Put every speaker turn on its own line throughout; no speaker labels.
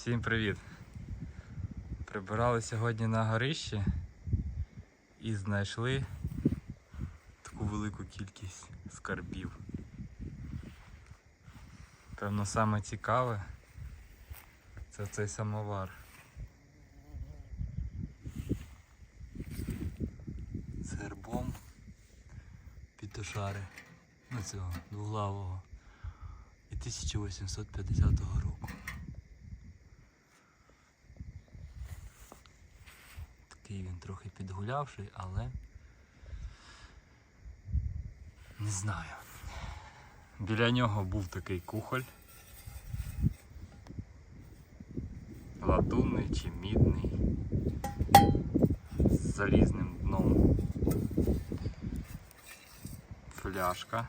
Всім привіт! Прибирали сьогодні на горищі і знайшли таку велику кількість скарбів. Певно, саме цікаве це цей самовар. З гербом пітошари, ну цього двуглавого і 1850 року. Такий він трохи підгулявший, але не знаю. Біля нього був такий кухоль. Латунний чи мідний. З залізним дном. Фляшка.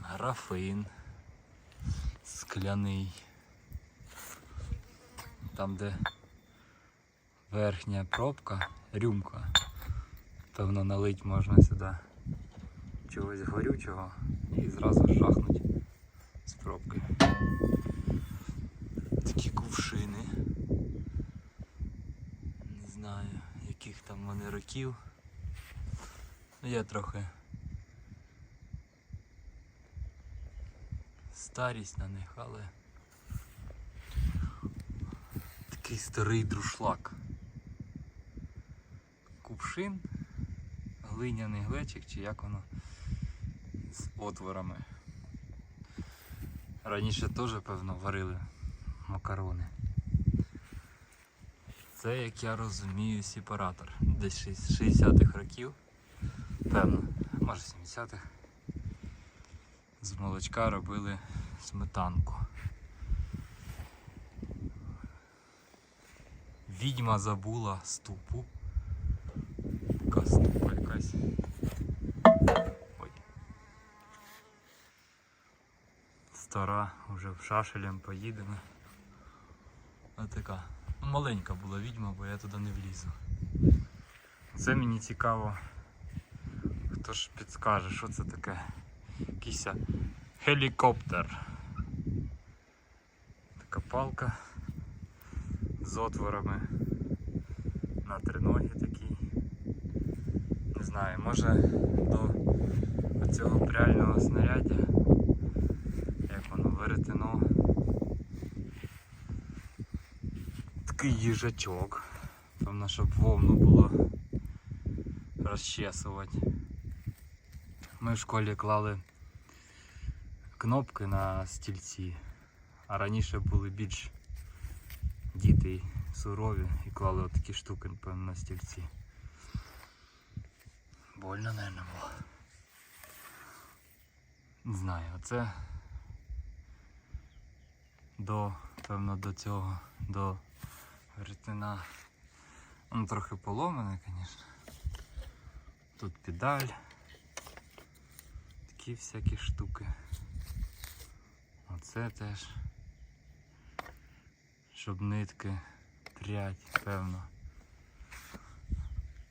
Графин. Скляний. Там, де верхня пробка, рюмка. Певно налить можна сюди чогось горючого і зразу жахнуть з пробки. Такі кувшини. Не знаю, яких там вони років. Ну я трохи старість на них, але такий старий друшлак. Кувшин, глиняний глечик чи як воно з отворами. Раніше теж, певно, варили макарони. Це, як я розумію, сепаратор. Десь з 60-х років. Певно, може 70-х. З молочка робили сметанку. Відьма забула ступу. Така ступа якась. Ой. Стара, вже в шашелем поїдена. А така. Ну, маленька була відьма, бо я туди не влізу. Це мені цікаво. Хто ж підскаже, що це таке? Якийсь гелікоптер. Така палка з отворами на триногі такі. Не знаю, може до цього пряльного снарядя, як воно веретено. Такий їжачок. Певно, щоб вовну було розчесувати. Ми в школі клали кнопки на стільці, а раніше були більш діти сурові і клали отакі штуки, напевно, на стільці. Больно, мабуть, було. Не знаю, оце до, певно, до цього, до веретена. Воно трохи поломане, звісно. Тут педаль. Такі всякі штуки. Оце теж. Щоб нитки прядь, певно.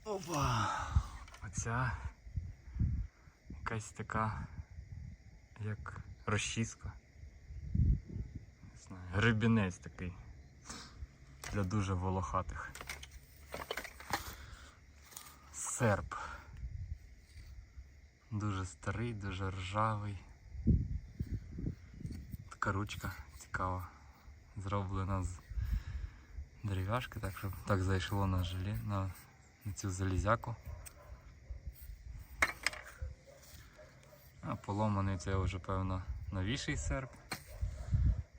Опа! Оця якась така як розчіска. Не знаю, гребінець такий. Для дуже волохатих. Серп. Дуже старий, дуже ржавий. Така ручка цікава. Зроблена з дерев'яшки, так щоб так зайшло на желі, на, на цю залізяку. А поломаний це вже певно новіший серп.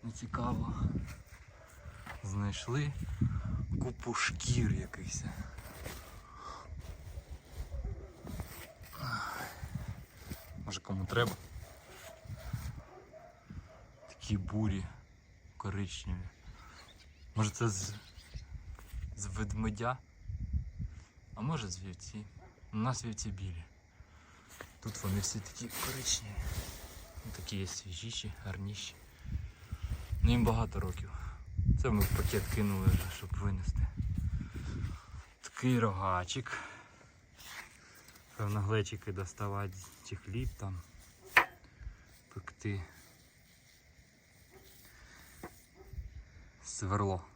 Не цікаво. Знайшли купу шкір якихось. Може кому треба. Такі бурі коричневі. Може це з, з ведмедя? А може з вівці. У нас вівці білі. Тут вони всі такі коричневі. Ну, Такі є свіжіші, гарніші. Ну їм багато років. Це ми в пакет кинули вже, щоб винести. Такий рогачик. Певно глечики доставати чи хліб там. пекти. сверло.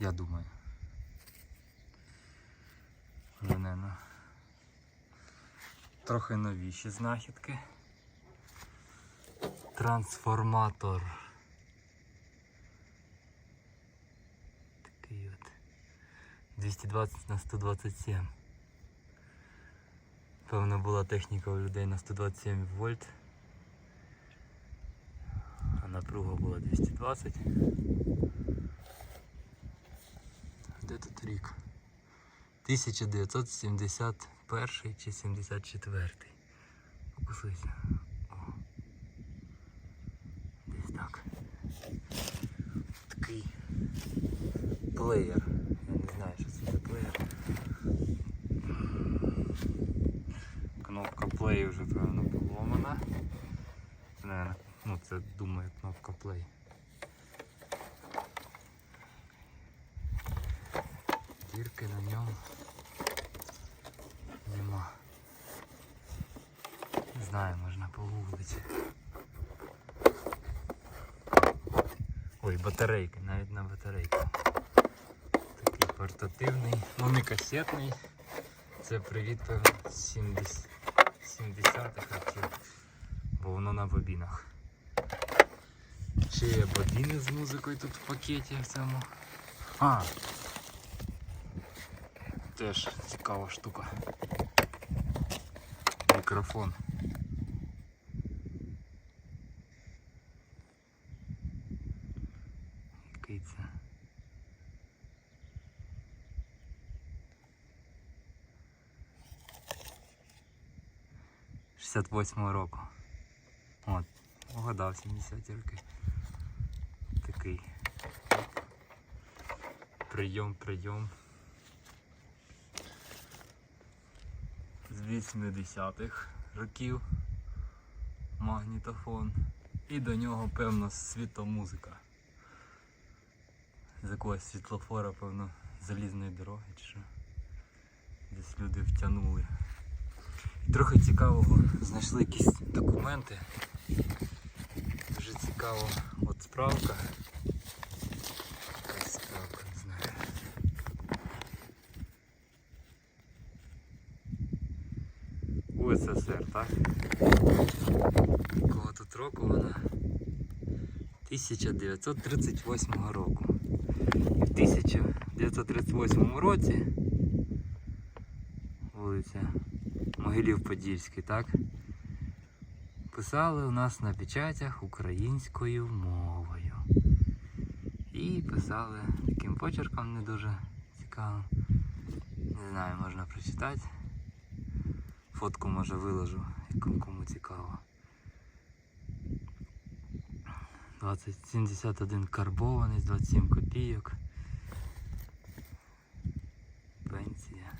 Я думаю. Але не, ну. Трохи новіші знахідки. Трансформатор. Такий от. 220 на 127. Певно була техніка у людей на 127 вольт. А напруга була 220. Тут рік? 1971 чи 74. Фокусуйся. О. Десь так. Такий плеєр. Я не знаю, що це за плеєр. Кнопка play вже певно поломана. Це, ну це думаю кнопка play. Дірки на ньому нема. Не знаю, можна погуглити. Ой, батарейки, навіть на батарейку. Такий портативний, ну не касетний. Це привіт певно 70 70-х років, бо воно на бобінах. Ще є бобіни з музикою тут в пакеті в цьому. А! Теж цікава штука. Мікрофон. Який це? Шістдесят восьмого року. От, угадав 70 роки. Такий. Прийом, прийом. 80-х років магнітофон. І до нього, певно, світомузика. З якогось світлофора, певно, залізної дороги чи що. Десь люди втягнули. Трохи цікавого, знайшли якісь документи. Дуже цікаво, от справка. Якась справка, не знаю. УССР, так? Якого тут року вона? 1938 року. І в 1938 році вулиця Могилів Подільський, так? Писали у нас на печатях українською мовою. І писали таким почерком не дуже цікавим. Не знаю, можна прочитати. Фотку може виложу, якому кому цікаво. 2071 карбований, 27 копійок. Пенсія.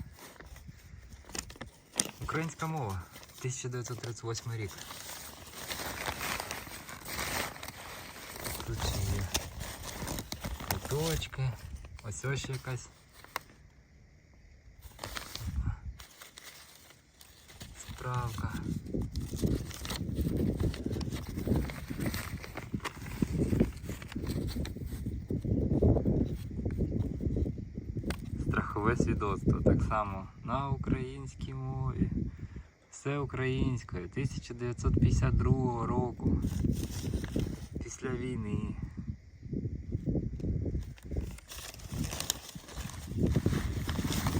Українська мова. 1938 рік. Тут ще є квиточки. Ось ось ще якась. Справка. Страхове свідоцтво так само на українській мові. Все українською 1952 року. Після війни.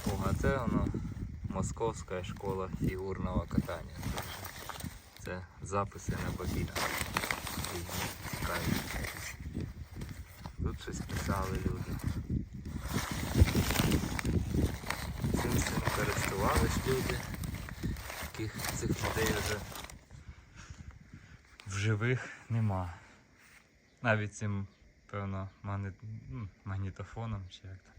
О, це воно Московська школа фігурного катання. Це записи на бобінах. Тут щось писали люди. Цим всім користувались люди. Таких цих людей вже в живих нема. Навіть цим, певно, ну, магнітофоном чи як там.